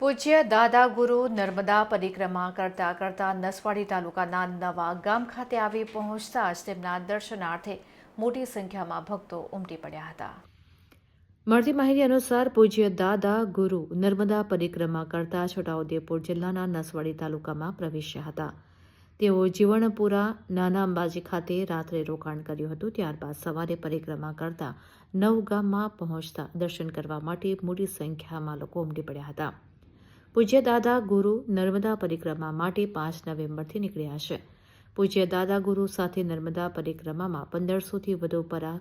પૂજ્ય દાદા ગુરુ નર્મદા પરિક્રમા કરતા કરતા નસવાડી તાલુકાના નવા ગામ ખાતે આવી પહોંચતા જ તેમના દર્શનાર્થે મોટી સંખ્યામાં ભક્તો ઉમટી પડ્યા હતા. મળતી માહિતી અનુસાર પૂજ્ય દાદા ગુરુ નર્મદા પરિક્રમા કરતા છોટાઉદેપુર જિલ્લાના નસવાડી તાલુકામાં પ્રવેશ્યા હતા. તેઓ જીવણપુરા નાના અંબાજી ખાતે રાત્રે રોકાણ કર્યું હતું, ત્યારબાદ સવારે પરિક્રમા કરતા નવ ગામમાં પહોંચતા દર્શન કરવા માટે મોટી સંખ્યામાં લોકો ઉમટી પડ્યા હતા. પૂજ્ય દાદા ગુરુ નર્મદા પરિક્રમા માટે પાંચ નવેમ્બરથી નીકળ્યા છે. પૂજ્ય દાદા ગુરુ સાથે નર્મદા પરિક્રમામાં પંદરસોથી વધુ પરા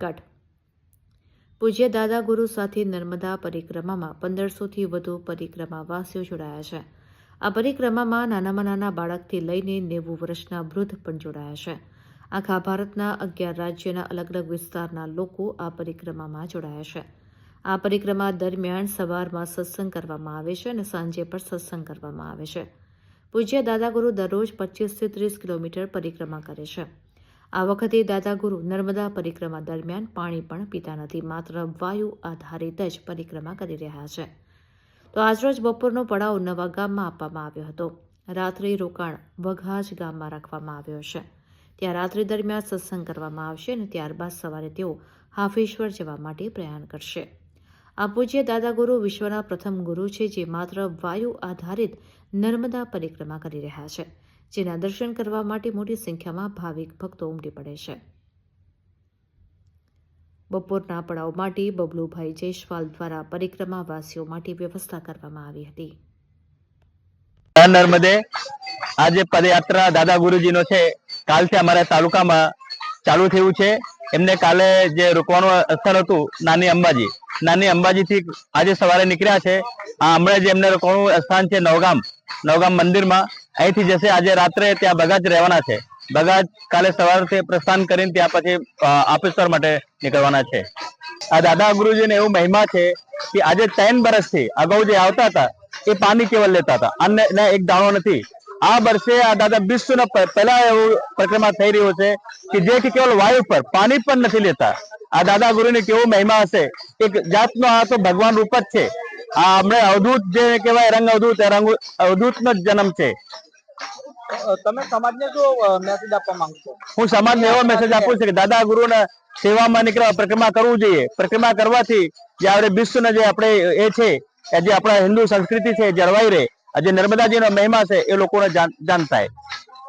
કટ. પૂજ્ય દાદા ગુરુ સાથે નર્મદા પરિક્રમામાં પંદરસોથી વધુ પરિક્રમાવાસીઓ જોડાયા છે. આ પરિક્રમામાં નાનામાં નાના બાળકથી લઈને નેવું વર્ષના વૃદ્ધ પણ જોડાયા છે. આખા ભારતના અગિયાર રાજ્યના અલગ અલગ વિસ્તારના લોકો આ પરિક્રમામાં જોડાયા છે. આ પરિક્રમા દરમિયાન સવારમાં સત્સંગ કરવામાં આવે છે અને સાંજે પણ સત્સંગ કરવામાં આવે છે. પૂજ્ય દાદાગુરુ દરરોજ પચીસથી ત્રીસ કિલોમીટર પરિક્રમા કરે છે. આ વખતે દાદાગુરુ નર્મદા પરિક્રમા દરમિયાન પાણી પણ પીતા નથી, માત્ર વાયુ આધારિત જ પરિક્રમા કરી રહ્યા છે. તો આજરોજ બપોરનો પડાવ નવા ગામમાં આપવામાં આવ્યો હતો. રાત્રિ રોકાણ વઘાજ ગામમાં રાખવામાં આવ્યો છે. ત્યાં રાત્રિ દરમિયાન સત્સંગ કરવામાં આવશે અને ત્યારબાદ સવારે તેઓ હાફેશ્વર જવા માટે પ્રયાણ કરશે. આ પૂજ્ય દાદાગુરુ વિશ્વના પ્રથમ ગુરુ છે જે માત્ર વાયુ આધારિત નર્મદા પરિક્રમા કરી રહ્યા છે, જેના દર્શન કરવા માટે મોટી સંખ્યામાં ભાવિક ભક્તો ઉમટી પડે છે. બપોરના પડાવ માટે બબલુભાઈ જયસ્વાલ દ્વારા પરિક્રમાવાસીઓ માટે વ્યવસ્થા કરવામાં આવી હતી. નર્મદે આજે પદયાત્રા દાદા ગુરુજીનો છે. કાલથી અમારા તાલુકામાં ચાલુ થયું છે. એમને કાલે જે રોકવાનું સ્થળ હતું, નાની અંબાજી નાની અંબાજીથી આજે સવારે નીકળ્યા છે. હમણાં જે એમને રોકવાનું સ્થાન છે નવગામ. નવગામ મંદિરમાં અહીંથી જશે. આજે રાત્રે ત્યાં બગાજ રહેવાના છે. બગાજ કાલે સવારથી પ્રસ્થાન કરીને ત્યાં પછી આપેશ્વર માટે નીકળવાના છે. આ દાદા ગુરુજીને એવું મહિમા છે કે આજે ત્રણ વર્ષથી અગાઉ જે આવતા હતા, એ પાણી કેવલ લેતા હતા. અને એક દાણો નથી. આ વર્ષે આ દાદા વિશ્વના પહેલા એવું પરિક્રમા થઈ રહ્યું છે કે જે કે કેવલ વાયુ પર પાણી પણ નથી લેતા. આ દાદા ગુરુને કેવો મહિમા હશે? એક જાતનો આ તો ભગવાન રૂપ જ છે. આ હમણે અવધૂત જે કહેવાય રંગ અવધૂત રંગ અવધૂત નો જન્મ છે. તમે સમાજને જો મેસેજ આપવા માંગશો હું સમાજને એવો મેસેજ આપું છું કે દાદા ગુરુના સેવામાં નીકળવા પરિક્રમા કરવું જોઈએ. પરિક્રમા કરવાથી જે આપણે વિશ્વના જે આપણે એ છે જે આપણા હિન્દુ સંસ્કૃતિ છે જળવાઈ રહે. આ જે નર્મદાજીનો મહિમા છે એ લોકોને જાણ થાય